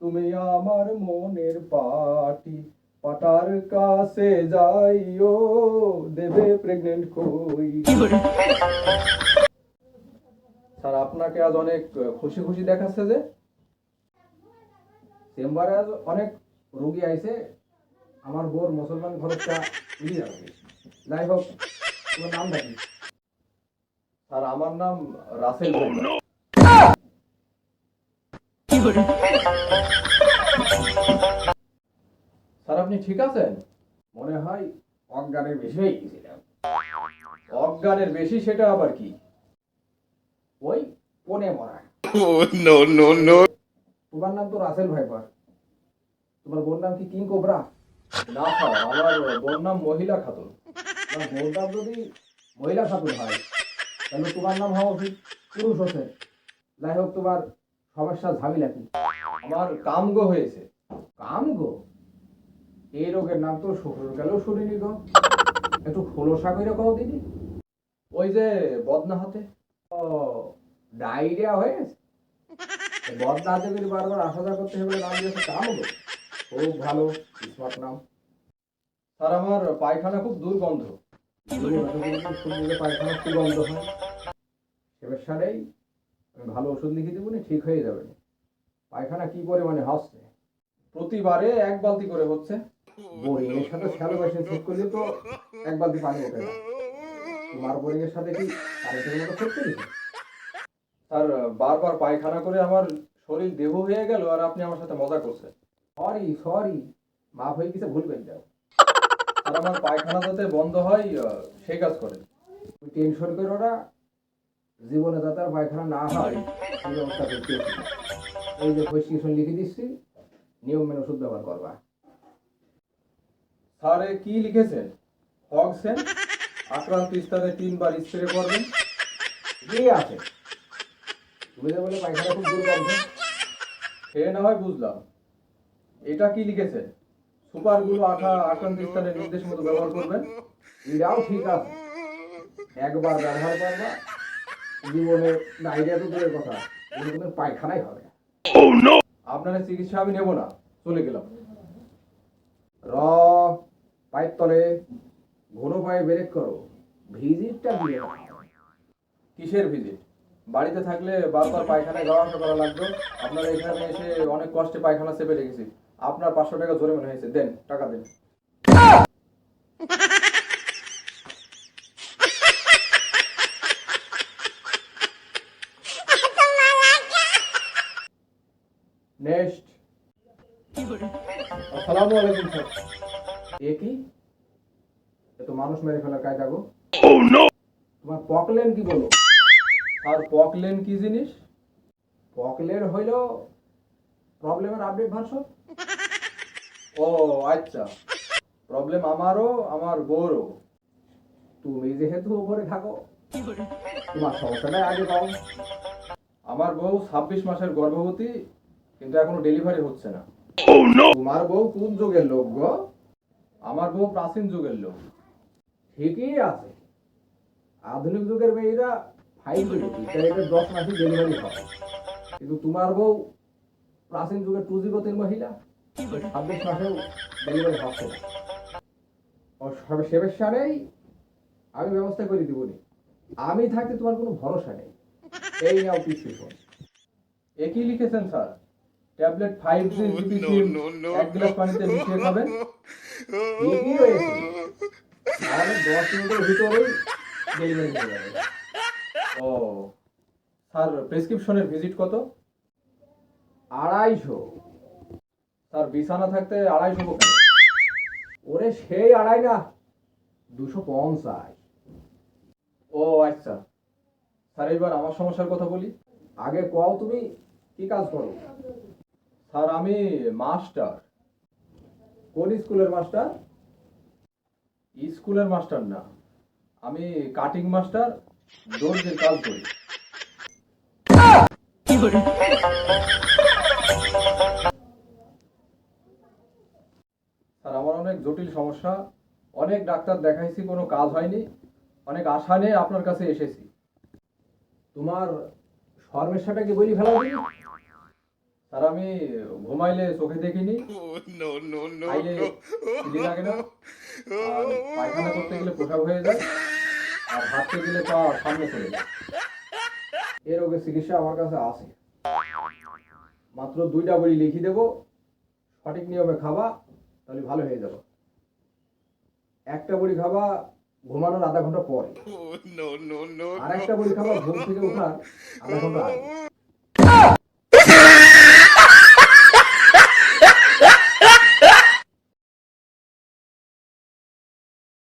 তুমি আমার মনের পাটি পাটার কাছে যাইও, দেবে প্রেগনেন্ট কই। স্যার, আপনাকে আজ অনেক খুশি খুশি দেখাচ্ছে যে, চেম্বারে আজ অনেক রোগী আইছে, আমার বোর মুসলমান খরচটা মিলিয়ে যাবে। যাই হোক, তোমার নাম নাকি স্যার, আমার নাম রাসেল ভোগলা। স্যার আপনি ঠিক আছেন? মনে হয় অজ্ঞানের বেশি হয়ে গেছিলাম অজ্ঞানের বেশি সেটা আবার কি? ওই পনে মরা. তোমার নাম তো রাসেল ভাইপার। তোমার বোন নাম কি কিং কোবরা? না স্যার আমার বোন নাম মহিলা খাতুন। বোন নাম যদি মহিলা খাতুন হয় তাহলে তোমার নাম হওয়া উচিত পুরুষ হোসেন যাই হোক তোমার সমস্যা ঝামেলা কি? আমার কামগো হয়েছে। কামগো? এই রোগের নাম তো শ্বশুর গেলেও শুনিনি গো। একটু খোলসা করে কও দিদি। ওই যে বদনা হাতে? ও ডায়রিয়া হয়ে গেছে? বদনা হাতে যদি বারবার আসা যাওয়া করতে হবে নাম দিয়েছে কামগো? খুব ভালো স্মার্ট নাম। স্যার আমার পায়খানা খুব দুর্গন্ধ। পায়খানা খুব গন্ধ হয়। সেবার সারেই আমি ভালো ওষুধ লিখে দেবো ঠিক হয়ে যাবে পায়খানা কি পরিমাণে হচ্ছে প্রতিবারে এক বালতি করে হচ্ছে। সাথে শ্যালো করলে তো এক বালতি পানি ওঠে না। তোমার সাথে কি কারেন্টের মতো করেছে? স্যার, বারবার পায়খানা করে আমার শরীর দেহ হয়ে গেল আর আপনি আমার সাথে মজা করছেন। সরি সরি, মাফ হয়ে গেছে, ভুল করে দাও আর আমার পায়খানা যাতে বন্ধ হয় সেই কাজ করে। টেনশন করো না জীবনে যাতে পায়খানা না হয় সেই ব্যবস্থা করতে এই যে প্রেসক্রিপশন লিখে দিচ্ছি নিয়ম মেনে ওষুধ ব্যবহার করবা। স্যারে কি লিখেছেন? অক্সেন আক্রান্ত স্থানে তিনবার স্প্রে করবেন। কি আছে। তুমি যে বলে পায়খানা খুব দুর্গন্ধ সে না হয় বুঝলাম। এটা কি লিখেছে সুপারগুলো আঠা আক্রান্ত স্থানে নির্দেশ মতো ব্যবহার করবেন? এটাও ঠিক আছে। একবার ব্যবহার করবা জীবনে ডায়রিয়া তো দূরের কথা। জীবনে পায়খানাই হবে। না। আপনার চিকিৎসা আমি নেব না। চলে গেলাম। র পায়ের তলে ঘন পায়ে ব্রেক করো। ভিজিটটা দিয়ে কিসের ভিজিট? বাড়িতে থাকলে বারবার পায়খানায় যাওয়া আসা করা লাগতো আপনার এখানে এসে অনেক কষ্টে পায়খানা চেপে রেখেছি। আপনার পাঁচশো টাকা জরিমানা হয়েছে। দেন টাকা দেন। নেক্সট। আসসালামু আলাইকুম, স্যার। এ কি? তো মানুষ মেরে ফেলার কায়দা গো। তোমার পকলেন কি বলো? আর পকলেন কি জিনিস? পকলেন হইল প্রবলেমের আপডেট ভার্সন। ও আচ্ছা। প্রবলেম আমারও, আমার বউরও। তুমি যেহেতু উপরে থাকো, তোমার সমস্যাটা আগে পাও। আমার বউ ছাব্বিশ মাসের গর্ভবতী কিন্তু এখনও ডেলিভারি হচ্ছে না। তোমার বউ কোন যুগের লোক গো? আমার বউ প্রাচীন যুগের লোক। ঠিকই আছে। আধুনিক যুগের মেয়েরা ফাইভ দশ মাসে ডেলিভারি হয় কিন্তু তোমার বউ প্রাচীন যুগের টু জি গতির মহিলা? ছাব্বিশ মাসেও ডেলিভারি হচ্ছে না। ও সবে সারেই আমি ব্যবস্থা করে দিব নি আমি থাকতে তোমার কোনো ভরসা নেই। এই নাও প্রেসক্রিপশন একই লিখেছেন sir? Tablet five G GPC no, no, এক গ্লাস পানিতে মিশিয়ে খাবেন। ঠিকই হয়েছে। তাহলে দশ মিনিটের ভিতরেই ডেলিভারি হয়ে যাবে। ও স্যার প্রেসক্রিপশনের ভিজিট কত? আড়াইশো। স্যার বিছানা থাকতে আড়াইশো কেন ওরে সেই আড়াই না দুশো পঞ্চাশ। ও আচ্ছা। স্যার এবার আমার সমস্যার কথা বলি। আগে কও তুমি কি কাজ করো? স্যার আমি মাস্টার। কোন স্কুলের মাস্টার? স্কুলের মাস্টার না। আমি কাটিং মাস্টার দর্জির কাজ করি। স্যার আমার অনেক জটিল সমস্যা। অনেক ডাক্তার দেখাইছি কোনো কাজ হয়নি। অনেক আশা নিয়ে আপনার কাছে এসেছি। তোমার সমস্যাটা কি বলি ফেলা তার আমি ঘুমাইলে চোখে দেখিনি। খাইলে লাগে না। পায়খানা করতে গেলে পোশাক হয়ে যায় আর হাঁটতে গেলে পা সামনে চলে যায়। এই রোগের চিকিৎসা আমার কাছে আছে। মাত্র দুইটা বড়ি লিখে দেবো সঠিক নিয়মে খাবা তাহলে ভালো হয়ে যাবে। একটা বড়ি খাবা ঘুমানোর আধা ঘণ্টা পরে। আর একটা বড়ি খাবা ঘুম থেকে ওঠার আধা ঘণ্টা আগে।